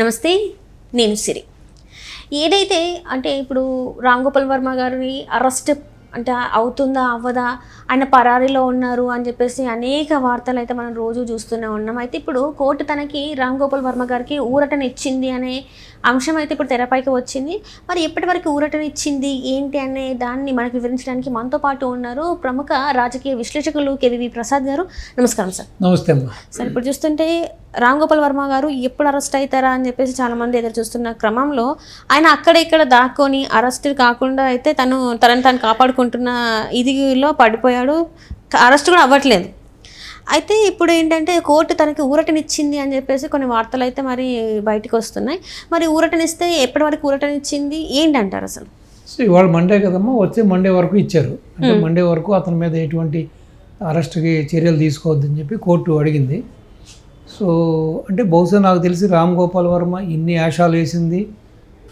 నమస్తే నేను సిరి. ఏదైతే అంటే ఇప్పుడు రామ్ గోపాల్ వర్మ గారిని అరెస్ట్ అంటే అవుతుందా అవ్వదా ఆయన పరారీలో ఉన్నారు అని చెప్పేసి అనేక వార్తలు అయితే మనం రోజు చూస్తూనే ఉన్నాం. అయితే ఇప్పుడు కోర్టు తనకి రామ్ గోపాల్ వర్మ గారికి ఊరటను ఇచ్చింది అనే అంశం అయితే ఇప్పుడు తెరపైకి వచ్చింది. మరి ఎప్పటి వరకు ఊరటను ఇచ్చింది ఏంటి అనే దాన్ని మనకు వివరించడానికి మనతో పాటు ఉన్నారు ప్రముఖ రాజకీయ విశ్లేషకులు కేవీవి ప్రసాద్ గారు. నమస్కారం సార్. నమస్తే సార్ ఇప్పుడు చూస్తుంటే రామ్ గోపాల్ వర్మ గారు ఎప్పుడు అరెస్ట్ అవుతారా అని చెప్పేసి చాలా మంది ఎదురు చూస్తున్న క్రమంలో ఆయన అక్కడ ఇక్కడ దాక్కొని అరెస్ట్ కాకుండా అయితే తను తనని తాను కాపాడుకుంటున్న ఇదిలో పడిపోయాడు. అరెస్ట్ కూడా అవ్వట్లేదు. అయితే ఇప్పుడు ఏంటంటే కోర్టు తనకి ఊరటనిచ్చింది అని చెప్పేసి కొన్ని వార్తలు అయితే మరి బయటకు వస్తున్నాయి. మరి ఊరటనిస్తే ఎప్పటి వరకు ఊరటనిచ్చింది? ఏంటంటారు అసలు? సో ఇవాళ మండే కదమ్మా వచ్చే మండే వరకు ఇచ్చారు. అంటే మండే వరకు అతని మీద ఎటువంటి అరెస్ట్కి చర్యలు తీసుకోవద్దని చెప్పి కోర్టు అడిగింది. సో అంటే బహుశా నాకు తెలిసి రామ్ గోపాల్ వర్మ ఇన్ని ఆశాలు వేసింది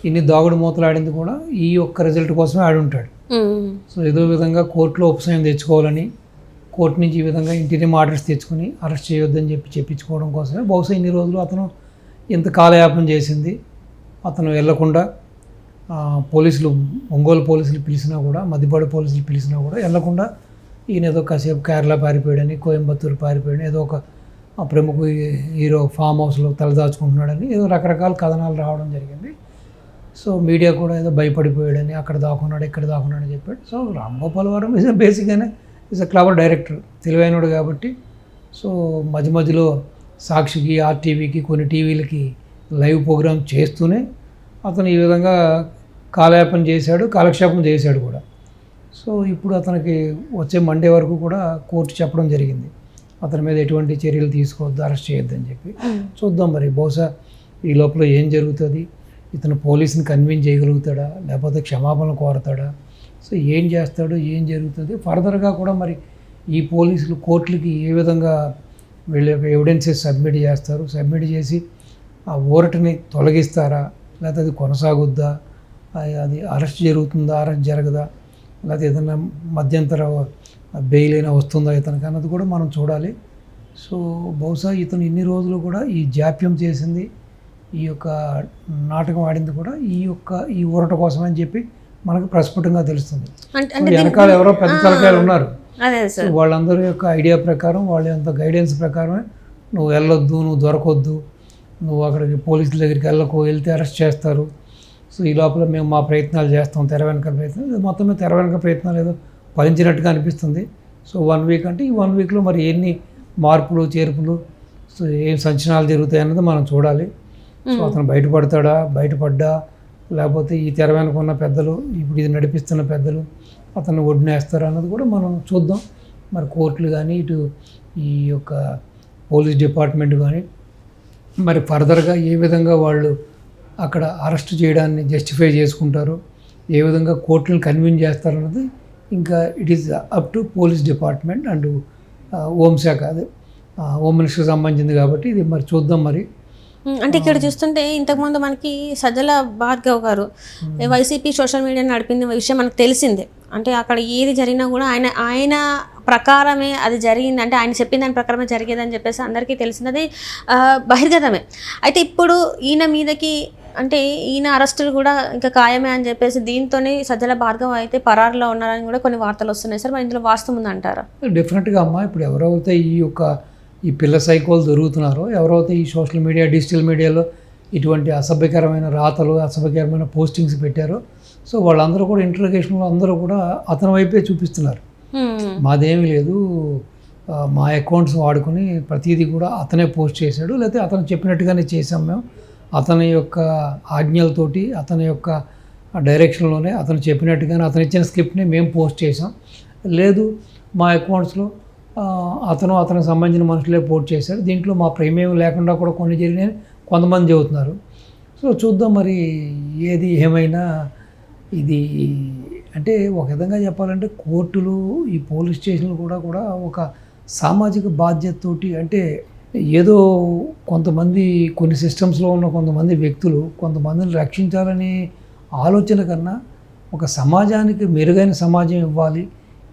ఇన్ని దాగుడు మూతలు ఆడింది కూడా ఈ ఒక్క రిజల్ట్ కోసమే ఆడి ఉంటాడు. సో ఏదో విధంగా కోర్టులో ఉపశమనం తెచ్చుకోవాలని కోర్టు నుంచి ఈ విధంగా ఇంటిని ఆర్డర్స్ తెచ్చుకొని అరెస్ట్ చేయొద్దని చెప్పి చెప్పించుకోవడం కోసమే. బహుశా ఇన్ని రోజులు అతను ఇంత కాలయాపన చేసింది. అతను వెళ్ళకుండా పోలీసులు ఒంగోలు పోలీసులు పిలిచినా కూడా మధ్యపాడు పోలీసులు పిలిచినా కూడా వెళ్ళకుండా ఈయన ఏదో కాసేపు కేరళ పారిపోయాడని కోయంబత్తూరు పారిపోయాడని ఏదో ఒక ఆ ప్రముఖ హీరో ఫామ్ హౌస్లో తలదాచుకుంటున్నాడని ఏదో రకరకాల కథనాలు రావడం జరిగింది. సో మీడియా కూడా ఏదో భయపడిపోయాడని అక్కడ దాక్కున్నాడు ఇక్కడ దాక్కున్నాడని చెప్పాడు. సో రామ్ గోపాల్ వర్మ ఇస్ బేసిక్గానే ఇస్ అ క్లవర్ డైరెక్టర్ తెలివైనడు కాబట్టి. సో మధ్య మధ్యలో సాక్షికి ఆర్టీవీకి కొన్ని టీవీలకి లైవ్ ప్రోగ్రామ్ చేస్తూనే అతను ఈ విధంగా కాలయాపన చేశాడు కాలక్షేపం చేశాడు కూడా. సో ఇప్పుడు అతనికి వచ్చే మండే వరకు కూడా కోర్టు చెప్పడం జరిగింది. అతని మీద ఎటువంటి చర్యలు తీసుకోవద్దు అరెస్ట్ చేయొద్దని చెప్పి. చూద్దాం మరి. బహుశా ఈ లోపల ఏం జరుగుతుంది? ఇతను పోలీసుని కన్విన్స్ చేయగలుగుతాడా? లేకపోతే క్షమాపణ కోరతాడా? సో ఏం చేస్తాడు? ఏం జరుగుతుంది? ఫర్దర్గా కూడా మరి ఈ పోలీసులు కోర్టులకి ఏ విధంగా వీళ్ళ యొక్క ఎవిడెన్సెస్ సబ్మిట్ చేస్తారు? సబ్మిట్ చేసి ఆ ఊరటని తొలగిస్తారా? లేకపోతే అది కొనసాగుద్దా? అది అరెస్ట్ జరుగుతుందా? అరెస్ట్ జరగదా? లేకపోతే ఏదైనా మధ్యంతర బెయిల్ అయినా వస్తుందా ఇతనికి అన్నది కూడా మనం చూడాలి. సో బహుశా ఇతను ఇన్ని రోజులు కూడా ఈ జాప్యం చేసింది ఈ యొక్క నాటకం ఆడింది కూడా ఈ యొక్క ఈ ఊరట కోసమని చెప్పి మనకు ప్రస్ఫుటంగా తెలుస్తుంది. వెనకాల ఎవరో పెద్ద తలకాయలు ఉన్నారు. వాళ్ళందరి యొక్క ఐడియా ప్రకారం వాళ్ళ యొక్క గైడెన్స్ ప్రకారమే నువ్వు వెళ్ళొద్దు నువ్వు దొరకొద్దు నువ్వు అక్కడికి పోలీసుల దగ్గరికి వెళ్ళకు వెళ్తే అరెస్ట్ చేస్తారు. సో ఈ లోపల మేము మా ప్రయత్నాలు చేస్తాం తెర వెనక ప్రయత్నం. మొత్తం మీద తెర వెనక ప్రయత్నాలు ఏదో ఫలించినట్టుగా అనిపిస్తుంది. సో వన్ వీక్ అంటే ఈ వన్ వీక్లో మరి ఎన్ని మార్పులు చేర్పులు సో ఏం సంచలనాలు జరుగుతాయి అన్నది మనం చూడాలి. సో అతను బయటపడతాడా బయటపడ్డా లేకపోతే ఈ తెర వెనక ఉన్న పెద్దలు ఇప్పుడు ఇది నడిపిస్తున్న పెద్దలు అతను ఒడ్డునేస్తారా అన్నది కూడా మనం చూద్దాం. మరి కోర్టులు కానీ ఇటు ఈ యొక్క పోలీస్ డిపార్ట్మెంట్ కానీ మరి ఫర్దర్గా ఏ విధంగా వాళ్ళు అక్కడ అరెస్ట్ చేయడాన్ని జస్టిఫై చేసుకుంటారు ఏ విధంగా కోర్టులను కన్విన్స్ చేస్తారన్నది ఇంకా it is up to police department and హోంశాఖ అదే హోమ్ మినిస్టర్కి సంబంధించింది కాబట్టి ఇది మరి చూద్దాం మరి. అంటే ఇక్కడ చూస్తుంటే ఇంతకుముందు మనకి సజ్జల భార్గవ్ గారు వైసీపీ సోషల్ మీడియా నడిపిన విషయం మనకు తెలిసిందే. అంటే అక్కడ ఏది జరిగినా కూడా ఆయన ఆయన ప్రకారమే అది జరిగింది. అంటే ఆయన చెప్పిన దాని ప్రకారమే జరిగేదని చెప్పేసి అందరికీ తెలిసింది అది ఆ, బహిర్గతమే. అయితే ఇప్పుడు ఈయన మీదకి అంటే ఈయన అరెస్టులు కూడా ఇంకా ఖాయమే అని చెప్పేసి దీంతోనే సజ్జల భార్గవ్ అయితే పరారులో ఉన్నారని కూడా కొన్ని వార్తలు వస్తున్నాయి. సార్ మరి ఇందులో వాస్తవం ఉందంటారా డెఫినెట్గా అమ్మా ఇప్పుడు ఎవరైతే ఈ యొక్క ఈ పిల్ల సైకోలు దొరుకుతున్నారో ఎవరైతే ఈ సోషల్ మీడియా డిజిటల్ మీడియాలో ఇటువంటి అసభ్యకరమైన రాతలు అసభ్యకరమైన పోస్టింగ్స్ పెట్టారో సో వాళ్ళందరూ కూడా ఇంటర్గేషన్లో అందరూ కూడా అతని వైపే చూపిస్తున్నారు. మాదేమీ లేదు. మా అకౌంట్స్ వాడుకొని ప్రతిదీ కూడా అతనే పోస్ట్ చేశాడు లేకపోతే అతను చెప్పినట్టుగానే చేసాం మేము. అతని యొక్క ఆజ్ఞలతోటి అతని యొక్క డైరెక్షన్లోనే అతను చెప్పినట్టుగానే అతను ఇచ్చిన స్క్రిప్ట్ని మేము పోస్ట్ చేసాం లేదు మా అకౌంట్స్లో అతను అతనికి సంబంధించిన మనుషులే పోస్ట్ చేశారు. దీంట్లో మా ప్రేమేం లేకుండా కూడా కొన్ని జరిగినాయి. కొంతమంది చెబుతున్నారు. సో చూద్దాం మరి ఏది ఏమైనా ఇది అంటే ఒక విధంగా చెప్పాలంటే కోర్టులు ఈ పోలీస్ స్టేషన్లు కూడా కూడా ఒక సామాజిక బాధ్యతతోటి అంటే ఏదో కొంతమంది కొన్ని సిస్టమ్స్లో ఉన్న కొంతమంది వ్యక్తులు కొంతమందిని రక్షించాలని ఆలోచన కన్నా ఒక సమాజానికి మెరుగైన సమాజం ఇవ్వాలి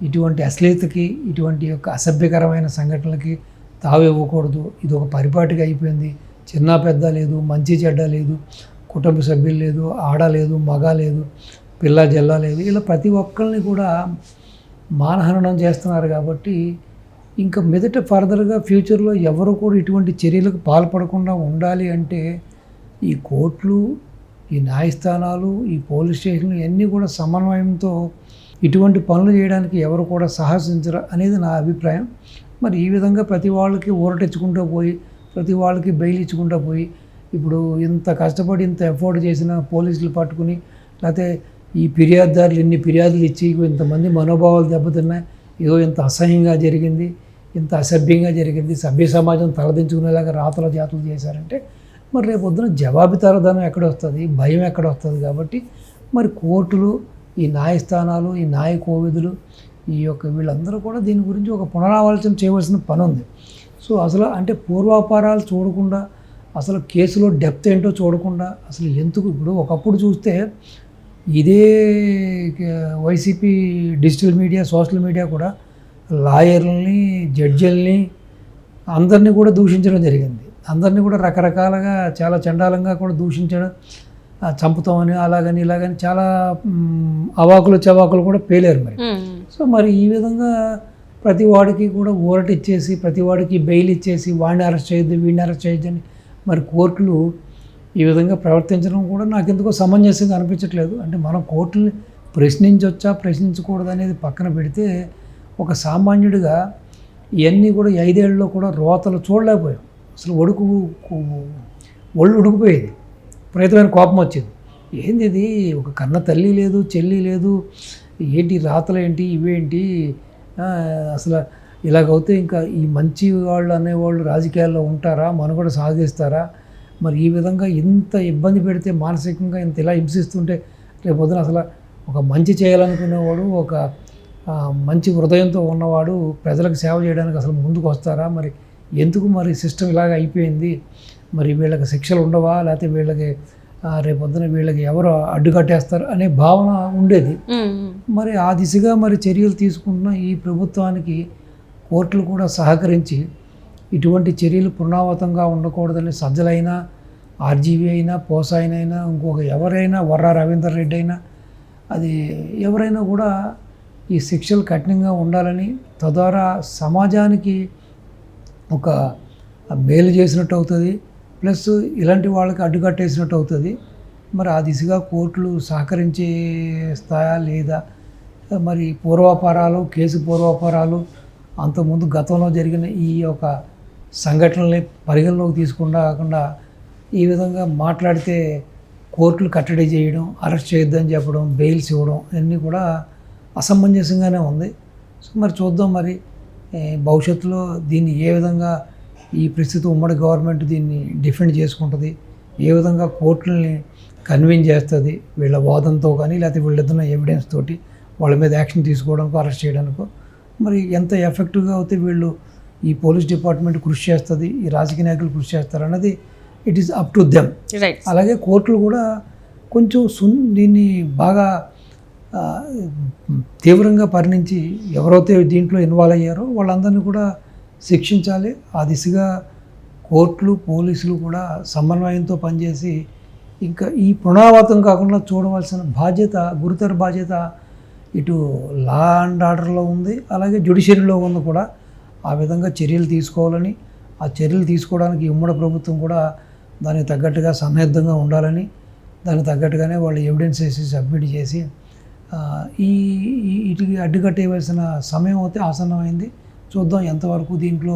ఇటువంటి అశ్లీలతకి ఇటువంటి యొక్క అసభ్యకరమైన సంఘటనలకి తావు ఇవ్వకూడదు ఇది ఒక పరిపాటిగా అయిపోయింది. చిన్న పెద్ద లేదు మంచి చెడ్డ లేదు కుటుంబ సభ్యులు లేదు ఆడ లేదు మగ లేదు పిల్ల జల్ల లేదు. ఇలా ప్రతి ఒక్కరిని కూడా మానహరణం చేస్తున్నారు కాబట్టి ఇంకా మెదట ఫర్దర్గా ఫ్యూచర్లో ఎవరు కూడా ఇటువంటి చర్యలకు పాల్పడకుండా ఉండాలి అంటే ఈ కోర్టులు ఈ న్యాయస్థానాలు ఈ పోలీస్ స్టేషన్లు ఇవన్నీ కూడా సమన్వయంతో ఇటువంటి పనులు చేయడానికి ఎవరు కూడా సాహసించరు అనేది నా అభిప్రాయం. మరి ఈ విధంగా ప్రతి వాళ్ళకి ఊరటెచ్చుకుంటూ పోయి ప్రతి వాళ్ళకి బెయిల్ ఇచ్చుకుంటూ పోయి ఇప్పుడు ఇంత కష్టపడి ఇంత ఎఫోర్డ్ చేసిన పోలీసులు పట్టుకుని లేకపోతే ఈ ఫిర్యాదుదారులు ఇన్ని ఫిర్యాదులు ఇచ్చి ఇంతమంది మనోభావాలు దెబ్బతిన్నాయి ఏదో ఇంత అసహ్యంగా జరిగింది ఇంత అసభ్యంగా జరిగింది. సభ్య సమాజం తలదించుకునేలాగా రాతల జాతులు చేశారంటే మరి రేపు పొద్దున జవాబుదారదనం ఎక్కడ వస్తుంది భయం ఎక్కడ వస్తుంది కాబట్టి మరి కోర్టులు ఈ న్యాయస్థానాలు ఈ న్యాయకోవదులు ఈ యొక్క వీళ్ళందరూ కూడా దీని గురించి ఒక పునరాలోచన చేయవలసిన పని ఉంది సో అసలు అంటే పూర్వాపారాలు చూడకుండా అసలు కేసులో డెప్త్ ఏంటో చూడకుండా అసలు ఎందుకు ఇప్పుడు ఒకప్పుడు చూస్తే ఇదే YCP digital media social media కూడా లాయర్లని జడ్జిల్ని అందరినీ కూడా దూషించడం జరిగింది. అందరినీ కూడా రకరకాలుగా చాలా చండాలంగా కూడా దూషించడం చంపుతామని అలాగని ఇలాగని చాలా అవాకులు చవాకులు కూడా పేలారు మరి. సో మరి ఈ విధంగా ప్రతి వాడికి కూడా ఊరట ఇచ్చేసి ప్రతి వాడికి బెయిల్ ఇచ్చేసి వాడిని అరెస్ట్ చేయొద్దు వీడిని అరెస్ట్ చేయొద్దు అని మరి కోర్టులు ఈ విధంగా ప్రవర్తించడం కూడా నాకు ఎందుకో సమంజసంగా అనిపించట్లేదు. అంటే మనం కోర్టుని ప్రశ్నించవచ్చా ప్రశ్నించకూడదు అనేది పక్కన పెడితే ఒక సామాన్యుడిగా ఇవన్నీ కూడా ఐదేళ్ళలో కూడా రోతలు చూడలేకపోయాం. అసలు ఒడుకు ఒళ్ళు ఉడికిపోయేది. విపరీతమైన కోపం వచ్చేది. ఏంది ఇది? ఒక కన్న తల్లి లేదు చెల్లి లేదు. ఏంటి రాతలు ఏంటి? ఇవేంటి? అసలు ఇలాగైతే ఇంకా ఈ మంచి వాళ్ళు అనేవాళ్ళు రాజకీయాల్లో ఉంటారా? మనుగడ సాగిస్తారా? మరి ఈ విధంగా ఇంత ఇబ్బంది పెడితే మానసికంగా ఇంత ఇలా హింసిస్తుంటే రేపు పొద్దున అసలు ఒక మంచి చేయాలనుకునేవాడు ఒక మంచి హృదయంతో ఉన్నవాడు ప్రజలకు సేవ చేయడానికి అసలు ముందుకు వస్తారా? మరి ఎందుకు మరి సిస్టమ్ ఇలాగ అయిపోయింది? మరి వీళ్ళకి శిక్షలు ఉండవా? లేకపోతే వీళ్ళకి రేపొద్దున వీళ్ళకి ఎవరు అడ్డుకట్టేస్తారు అనే భావన ఉండేది. మరి ఆ దిశగా మరి చర్యలు తీసుకుంటున్న ఈ ప్రభుత్వానికి కోర్టులు కూడా సహకరించి ఇటువంటి చర్యలు పునరావృతంగా ఉండకూడదని సజ్జలైనా ఆర్జీవీ అయినా పోసాయినైనా ఇంకొక ఎవరైనా వర్రా రవీందర్ రెడ్డి అయినా అది ఎవరైనా కూడా ఈ శిక్షలు కఠినంగా ఉండాలని తద్వారా సమాజానికి ఒక మేలు చేసినట్టు అవుతుంది. ప్లస్ ఇలాంటి వాళ్ళకి అడ్డుకట్టేసినట్టు అవుతుంది. మరి ఆ దిశగా కోర్టులు సహకరించే స్థాయా లేదా? మరి పూర్వాపారాలు కేసు పూర్వాపారాలు అంతకుముందు గతంలో జరిగిన ఈ యొక్క సంఘటనల్ని పరిగణలోకి తీసుకుండా కాకుండా ఈ విధంగా మాట్లాడితే కోర్టులు కట్టడి చేయడం అరెస్ట్ చేయొద్దని చెప్పడం బెయిల్స్ ఇవ్వడం ఇవన్నీ కూడా అసమంజసంగానే ఉంది. సో మరి చూద్దాం మరి భవిష్యత్తులో దీన్ని ఏ విధంగా ఈ ప్రస్తుత ఉమ్మడి గవర్నమెంట్ దీన్ని డిఫెండ్ చేసుకుంటుంది ఏ విధంగా కోర్టులని కన్విన్స్ చేస్తుంది వీళ్ళ వాదంతో కానీ లేకపోతే వీళ్ళిద్దన్న ఎవిడెన్స్ తోటి వాళ్ళ మీద యాక్షన్ తీసుకోవడానికో అరెస్ట్ చేయడానికో మరి ఎంత ఎఫెక్టివ్గా అయితే వీళ్ళు ఈ పోలీస్ డిపార్ట్మెంట్ కృషి చేస్తుంది ఈ రాజకీయ నాయకులు కృషి చేస్తారు అన్నది it is up to them అలాగే కోర్టులు కూడా కొంచెం సున్ దీన్ని బాగా తీవ్రంగా పరిణించి ఎవరైతే దీంట్లో ఇన్వాల్వ్ అయ్యారో వాళ్ళందరినీ కూడా శిక్షించాలి. ఆ దిశగా కోర్టులు పోలీసులు కూడా సమన్వయంతో పనిచేసి ఇంకా ఈ పునరావృతం కాకుండా చూడవలసిన బాధ్యత గురుతర బాధ్యత ఇటు లా అండ్ ఆర్డర్లో ఉంది. అలాగే జ్యుడిషియరీలో ఉంది కూడా. ఆ విధంగా చర్యలు తీసుకోవాలని ఆ చర్యలు తీసుకోవడానికి ఉమ్మడి ప్రభుత్వం కూడా దానికి తగ్గట్టుగా సన్నద్ధంగా ఉండాలని దానికి తగ్గట్టుగానే వాళ్ళు ఎవిడెన్స్ వేసి సబ్మిట్ చేసి ఈ వీటికి అడ్డుకట్టేయవలసిన సమయం అయితే ఆసన్నమైంది. చూద్దాం ఎంతవరకు దీంట్లో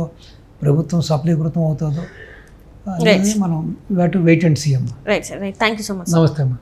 ప్రభుత్వం సఫలీకృతం అవుతుందో. మనం వెయిట్ అండ్ సీ అమ్మ. Right sir right thank you so much నమస్తే అమ్మ.